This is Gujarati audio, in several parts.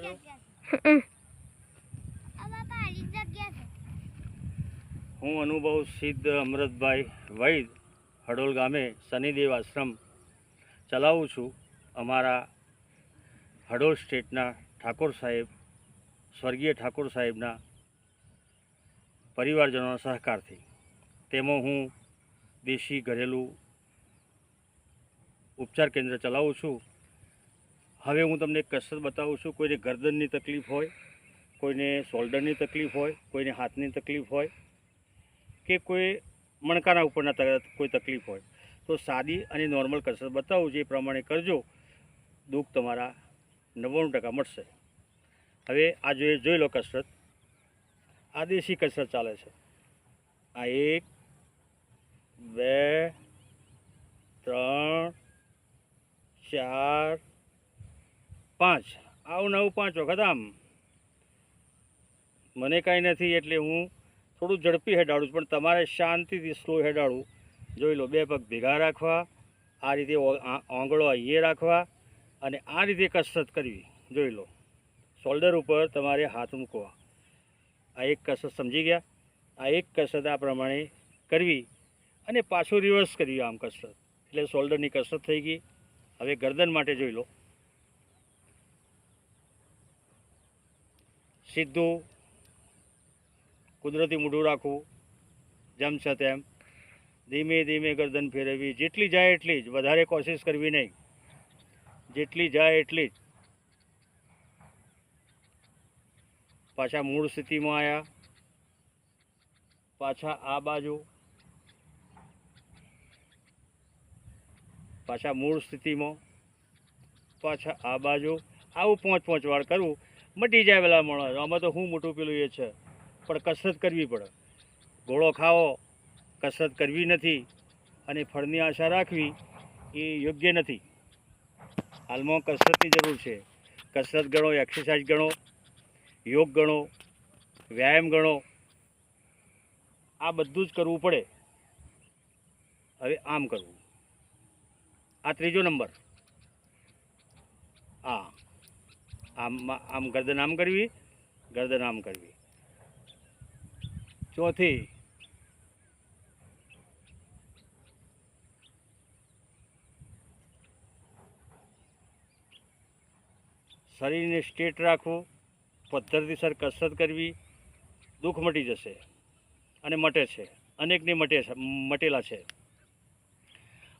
બધું હું અનુભવ સિદ્ધ અમૃતભાઈ વૈદ, હડોલ ગામે શનિદેવ આશ્રમ ચલાવું છું. અમારા હડોલ સ્ટેટના ઠાકોર સાહેબ, સ્વર્ગીય ઠાકોર સાહેબના પરિવારજનોના સહકારથી. તેમાં હું દેશી ઘરેલું ઉપચાર કેન્દ્ર ચલાવું છું. હવે હું તમને કસરત બતાવું છું. કોઈને ગરદનની તકલીફ હોય, કોઈને શોલ્ડરની તકલીફ હોય, કોઈને હાથની તકલીફ હોય કે કોઈ મણકાના ઉપરના કોઈ તકલીફ હોય. તો સાદી અને નોર્મલ કસરત બતાવું જે પ્રમાણે કરજો. દુઃખ તમારા નવ્વાણું ટકા મળશે. હવે આ જોઈએ જોઈ લો કસરત. આ દેશી કસરત ચાલે છે. આ એક, બે, ત્રણ, ચાર પાંચ. આવું નવું પાંચ વખત આમ. મને કાંઈ નથી એટલે હું થોડું ઝડપી હેડાડું છું, પણ તમારે શાંતિથી સ્લો હેડાડું જોઈ લો, બે પગ ભેગા રાખવા, આ રીતે આંગળો અહીંયા રાખવા અને આ રીતે કસરત કરવી. જોઈ લો શોલ્ડર ઉપર તમારે હાથ મૂકવા. આ એક કસરત સમજી ગયા? આ એક કસરત આ પ્રમાણે કરવી અને પાછું રિવર્સ કરવી આમ કસરત. એટલે શોલ્ડરની કસરત થઈ ગઈ. હવે ગરદન માટે જોઈ લો. સીધું કુદરતી મૂઢું રાખવું, જેમ છે તેમ. ધીમે ધીમે ગરદન ફેરવવી, જેટલી જાય એટલી જ, વધારે કોશિશ કરવી નહીં. જેટલી જાય એટલી જ. પાછા મૂળ સ્થિતિમાં આવ્યા પાછા આ બાજુ. પાછા મૂળ સ્થિતિમાં. પાછા આ બાજુ. આવું પાંચ પાંચ વાર કરવું. મટી જાય પેલા માણસ. આમાં તો શું મોટું પેલું એ છે. પણ કસરત કરવી પડે. ગોળો ખાવો કસરત કરવી નથી અને ફળની આશા રાખવી એ યોગ્ય નથી. હાલમાં કસરતની જરૂર છે. કસરત ગણો, એક્સરસાઇઝ ગણો, યોગ ગણો, વ્યાયામ ગણો. આ બધું જ કરવું પડે. હવે આમ કરવું. આ ત્રીજો નંબર. આ આમ આમ ગરદન આમ કરવી ગરદન આમ કરવી. ચોથી. શરીરને સ્ટેટ રાખવું પદ્ધતિસર કસરત કરવી, દુઃખ મટી જશે અને મટે છે. અનેકને મટે મટેલા છે.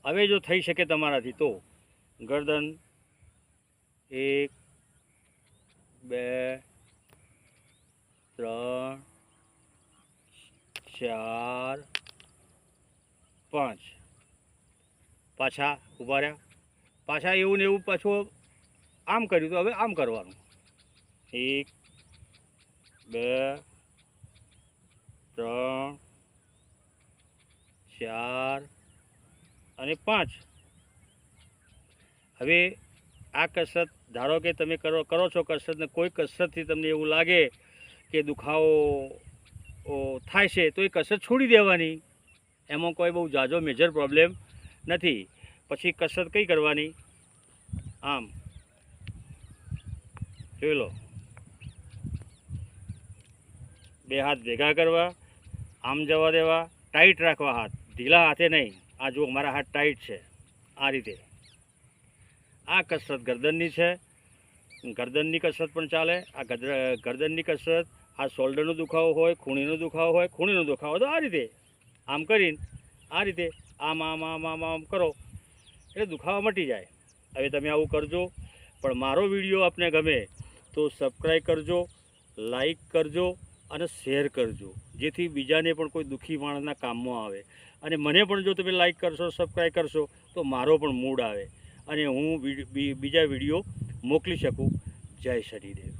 હવે જો થઈ શકે તમારાથી તો ગરદન એક બે, ત્રણ, ચાર, પાંચ. પાછા ઊભા રહ્યા. પાછા એવું ને એવું પાછું આમ કર્યું તો હવે આમ કરવાનું. એક, બે, ત્રણ, ચાર અને પાંચ. હવે આ કસરત, ધારો કે તમે કરો કરો છો કસરતને કોઈ કસરતથી તમને એવું લાગે કે દુખાવો થાય છે, તો એ કસરત છોડી દેવાની. એમાં કોઈ બહુ જાજો મેજર પ્રોબ્લેમ નથી. પછી કસરત કઈ કરવાની? આમ. જોઈ લો. બે હાથ ભેગા કરવા, આમ જવા દેવા ટાઈટ રાખવા હાથ. ઢીલા હાથે નહીં. આ જુઓ મારા હાથ ટાઈટ છે. આ રીતે. આ કસરત ગરદનની છે. ગરદનની કસરત પણ ચાલે. આ ગરદનની કસરત, આ શોલ્ડરનો દુખાવો હોય, ખૂણીનો દુખાવો હોય, ખૂણીનો દુખાવો તો આ રીતે. આમ કરીને આ રીતે આમ આમ આમ આમ આમ કરો. એટલે દુખાવા મટી જાય. હવે તમે આવું કરજો. પણ મારો વીડિયો આપને ગમે તો સબસ્ક્રાઈબ કરજો લાઈક કરજો અને શેર કરજો. જેથી બીજાને પણ કોઈ દુઃખી માણસના કામમાં આવે. અને મને પણ જો તમે લાઈક કરશો સબસ્ક્રાઈબ કરશો, તો મારો પણ મૂડ આવે. અને હું બીજા વીડિયો મોકલી શકું. જય શનિદેવ.